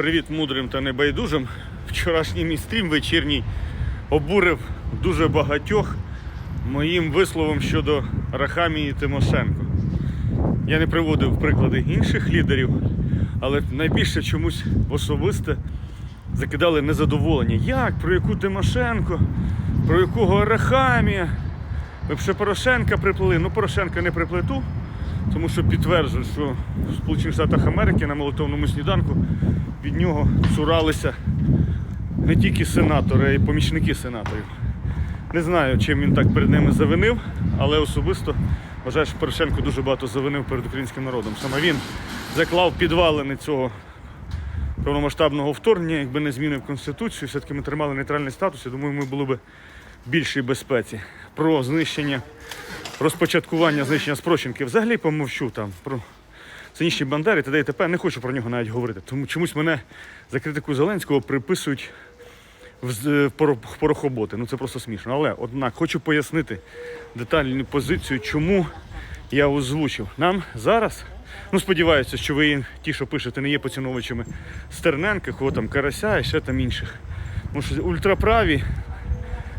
Привіт мудрим та небайдужим. Вчорашній мій стрім вечірній обурив дуже багатьох моїм висловом щодо Рахамії Тимошенко. Я не приводив приклади інших лідерів, але найбільше чомусь особисте закидали незадоволення. Як? Про яку Тимошенко? Про якого Арахамія? Ви б ще Порошенка приплели. Ну, Порошенка не приплету, тому що підтверджую, що в Сполучених Штатах Америки на молитовному сніданку від нього цуралися не тільки сенатори, а й помічники сенаторів. Не знаю, чим він так перед ними завинив, але особисто вважаю, що Порошенко дуже багато завинив перед українським народом. Саме він заклав підвалини цього повномасштабного вторгнення, якби не зміни в Конституцію, все-таки ми тримали нейтральний статус, я думаю, ми були б в більшій безпеці. Про знищення, розпочаткування знищення спрощенки. Взагалі помовчу там про цинічні бандери, т.д. і. Не хочу про нього навіть говорити. Тому чомусь мене за критику Зеленського приписують в з- в поро- в порохоботи. Ну це просто смішно. Але однак хочу пояснити детальну позицію, чому я озвучив. Нам зараз, ну сподіваюся, що ви ті, що пишете, не є поціновувачами Стерненка, кого там Карася і ще там інших. Тому що ультраправі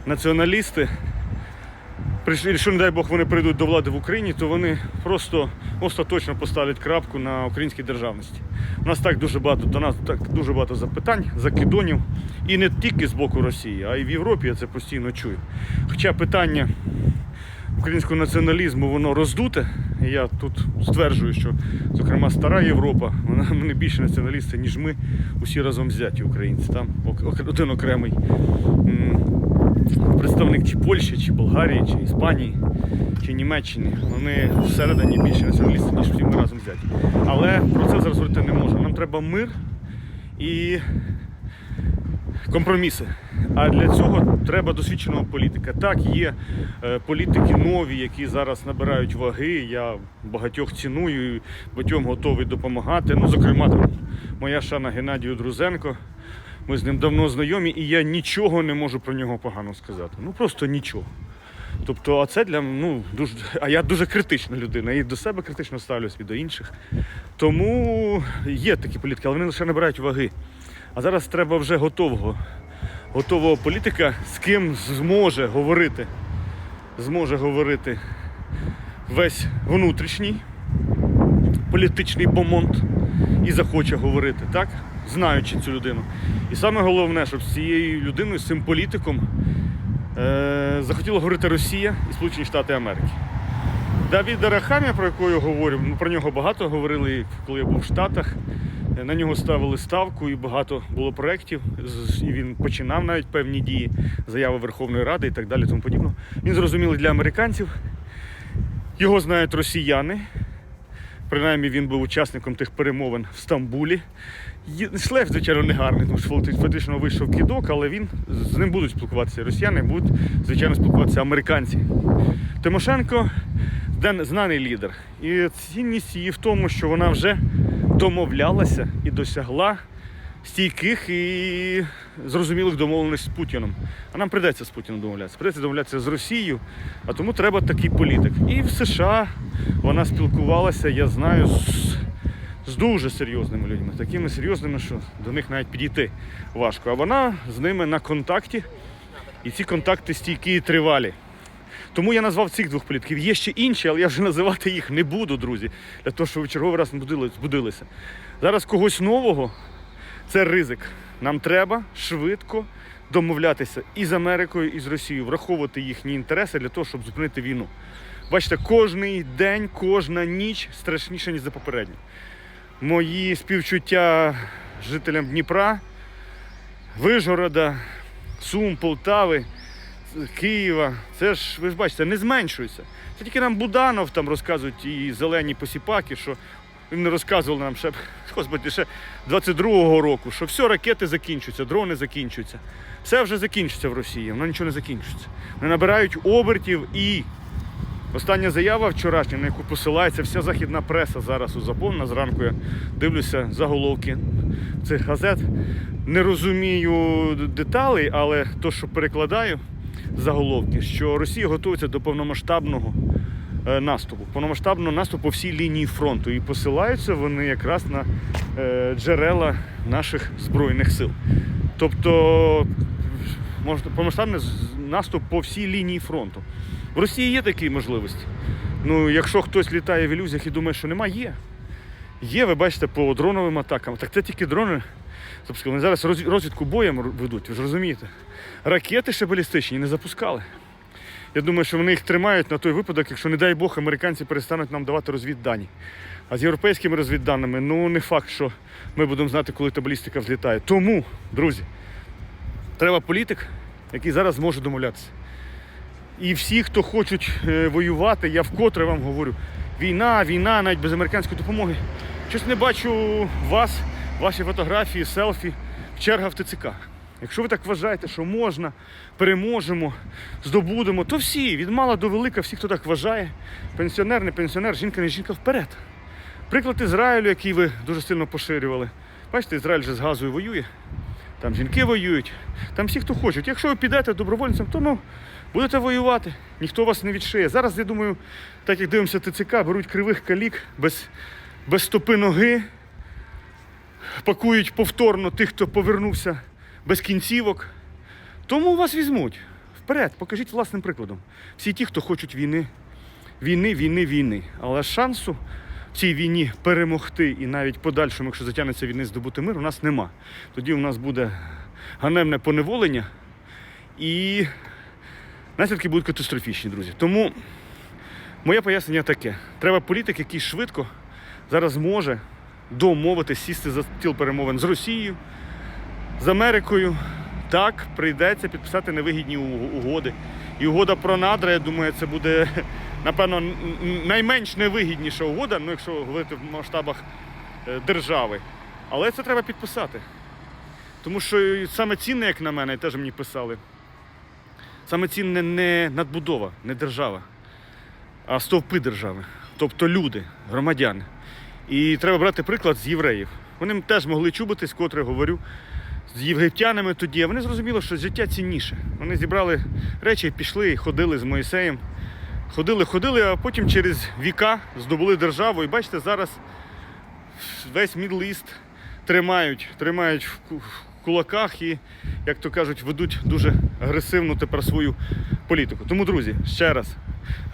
націоналісти якщо, не дай Бог, вони прийдуть до влади в Україні, то вони просто остаточно поставлять крапку на українській державності. У нас так дуже багато до нас так дуже багато запитань, закидонів. І не тільки з боку Росії, а й в Європі я це постійно чую. Хоча питання українського націоналізму воно роздуте. Я тут стверджую, що зокрема стара Європа, вона вони більше націоналісти, ніж ми, усі разом взяті українці. Там один окремий представник чи Польщі, чи Болгарії, чи Іспанії, чи Німеччини. Вони всередині більше націоналісти, ніж всі ми разом взяті. Але про це зараз говорити не можна. Нам треба мир і компроміси. А для цього треба досвідченого політика. Так, є е, політики нові, які зараз набирають ваги. Я багатьох ціную, багатьом готовий допомагати. Ну, зокрема, моя шана Геннадію Друзенко. Ми з ним давно знайомі, і я нічого не можу про нього погано сказати. Ну просто нічого. Тобто, а це для ну дуже. А я дуже критична людина і до себе критично ставлюсь і до інших. Тому є такі політики, але вони лише набирають ваги. А зараз треба вже готового, готового політика, з ким зможе говорити, зможе говорити весь внутрішній політичний бомонд і захоче говорити, так? Знаючи цю людину. І саме головне, щоб з цією людиною, з цим політиком е- захотіла говорити Росія і Сполучені Штати Америки. Давід Арахамія, про якого я говорю, ну, про нього багато говорили, коли я був в Штатах. Е, На нього ставили ставку і багато було проєктів. І він починав навіть певні дії, заяви Верховної Ради і так далі. Тому подібно. Він зрозумілий для американців. Його знають росіяни. Принаймні він був учасником тих перемовин в Стамбулі. Шлеф, звичайно, не гарний, тому що фактично вийшов кідок, але він з ним будуть спілкуватися росіяни, будуть, звичайно, спілкуватися американці. Тимошенко знаний лідер. І цінність її в тому, що вона вже домовлялася і досягла стійких і зрозумілих домовленостей з Путіном. А нам прийдеться з Путіним домовлятися. Прийдеться домовлятися з Росією, а тому треба такий політик. І в США вона спілкувалася, я знаю, з, з дуже серйозними людьми, такими серйозними, що до них навіть підійти важко. А вона з ними на контакті, і ці контакти стійкі і тривалі. Тому я назвав цих двох політиків. Є ще інші, але я вже називати їх не буду, друзі, для того, щоб ви черговий раз не будили- збудилися. Зараз когось нового це ризик. Нам треба швидко домовлятися і з Америкою, і з Росією, враховувати їхні інтереси для того, щоб зупинити війну. Бачите, кожний день, кожна ніч страшніша, ніж за попередню. Мої співчуття жителям Дніпра, Вижгорода, Сум, Полтави, Києва. Це ж, ви ж бачите, не зменшується. Це тільки нам Буданов там розказують і зелені посіпаки, що він розказував нам ще, господи, ще 22-го року, що все, ракети закінчуються, дрони закінчуються. Все вже закінчиться в Росії, воно нічого не закінчується. Вони набирають обертів і Остання заява вчорашня, на яку посилається вся західна преса зараз узаповнена. Зранку я дивлюся заголовки цих газет. Не розумію деталей, але то, що перекладаю заголовки, що Росія готується до повномасштабного наступу, повномасштабного наступу по всій лінії фронту. І посилаються вони якраз на е, джерела наших Збройних сил. Тобто повномасштабний наступ по всій лінії фронту. В Росії є такі можливості. Ну, якщо хтось літає в ілюзіях і думає, що нема, є. Є, ви бачите, по дроновим атакам. Так це тільки дрони. Тобто вони зараз розвідку боєм ведуть, ви ж розумієте. Ракети ще балістичні не запускали. Я думаю, що вони їх тримають на той випадок, якщо, не дай Бог, американці перестануть нам давати розвіддані. А з європейськими розвідданими, ну не факт, що ми будемо знати, коли та балістика взлітає. Тому, друзі, треба політик, який зараз зможе домовлятися. І всі, хто хочуть е, воювати, я вкотре вам говорю: війна, війна, навіть без американської допомоги. Щось не бачу вас, ваші фотографії, селфі в чергах в ТЦК. Якщо ви так вважаєте, що можна, переможемо, здобудемо, то всі, від мала до велика, всі, хто так вважає, пенсіонер, не пенсіонер, жінка, не жінка, вперед. Приклад Ізраїлю, який ви дуже сильно поширювали. Бачите, Ізраїль же з газою воює, там жінки воюють, там всі, хто хочуть. Якщо ви підете добровольцем, то ну, будете воювати, ніхто вас не відшиє. Зараз, я думаю, так як дивимося ТЦК, беруть кривих калік без, без стопи ноги, пакують повторно тих, хто повернувся без кінцівок. Тому вас візьмуть. Вперед, покажіть власним прикладом. Всі ті, хто хочуть війни, війни, війни, війни. Але шансу в цій війні перемогти і навіть подальшому, якщо затягнеться війни, здобути мир, у нас нема. Тоді у нас буде ганебне поневолення і наслідки будуть катастрофічні, друзі. Тому моє пояснення таке: треба політик, який швидко зараз може домовитись, сісти за стіл перемовин з Росією, з Америкою. Так, прийдеться підписати невигідні угоди. І угода про надра, я думаю, це буде, напевно, найменш невигідніша угода, ну, якщо говорити в масштабах е, держави. Але це треба підписати. Тому що саме цінне, як на мене, теж мені писали, саме цінне не надбудова, не держава, а стовпи держави. Тобто люди, громадяни. І треба брати приклад з євреїв. Вони теж могли чубитись, котре говорю, з єгиптянами тоді. Вони зрозуміли, що життя цінніше. Вони зібрали речі, пішли, ходили з Моїсеєм. Ходили, ходили, а потім через віка здобули державу. І бачите, зараз весь Мідл-Іст тримають, тримають в кулаках і, як то кажуть, ведуть дуже агресивну тепер свою політику. Тому, друзі, ще раз.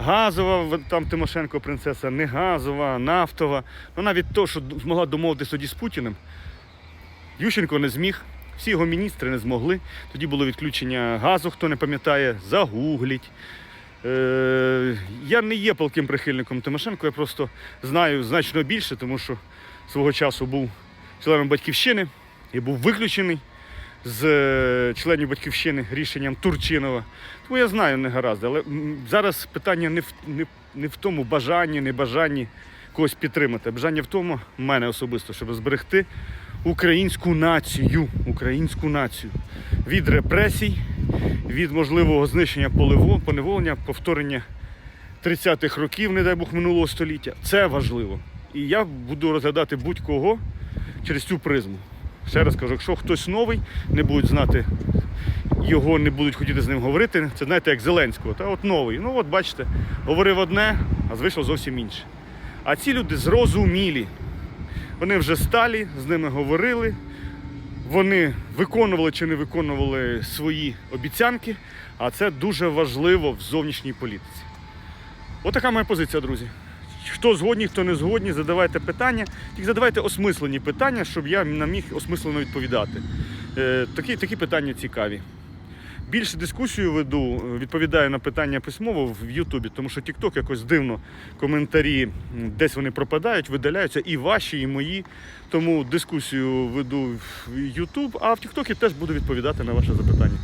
Газова там Тимошенко принцеса, не газова, нафтова. Ну навіть то, що змогла домовитися тоді з Путіним, Ющенко не зміг, всі його міністри не змогли. Тоді було відключення газу, хто не пам'ятає, загугліть. Е, я не є палким прихильником Тимошенко, я просто знаю значно більше, тому що свого часу був членом батьківщини і був виключений з е, членів батьківщини рішенням Турчинова. Тому я знаю не гаразд. Але зараз питання не в, не, не в тому бажанні, не бажанні когось підтримати. Бажання в тому, в мене особисто, щоб зберегти українську націю, українську націю від репресій, від можливого знищення поневолення, повторення 30-х років, не дай Бог, минулого століття. Це важливо. І я буду розглядати будь-кого через цю призму. Ще раз кажу, якщо хтось новий, не будуть знати його, не будуть хотіти з ним говорити, це знаєте, як Зеленського. Та от новий. Ну от бачите, говорив одне, а вийшло зовсім інше. А ці люди зрозумілі. Вони вже сталі, з ними говорили. Вони виконували чи не виконували свої обіцянки, а це дуже важливо в зовнішній політиці. Отака моя позиція, друзі. Хто згодні, хто не згодні, задавайте питання. Тільки задавайте осмислені питання, щоб я наміг осмислено відповідати. Е, такі, такі питання цікаві. Більше дискусію веду, відповідаю на питання письмово в Ютубі, тому що TikTok якось дивно коментарі десь вони пропадають, видаляються, і ваші, і мої. Тому дискусію веду в Ютуб, а в TikTok теж буду відповідати на ваше запитання.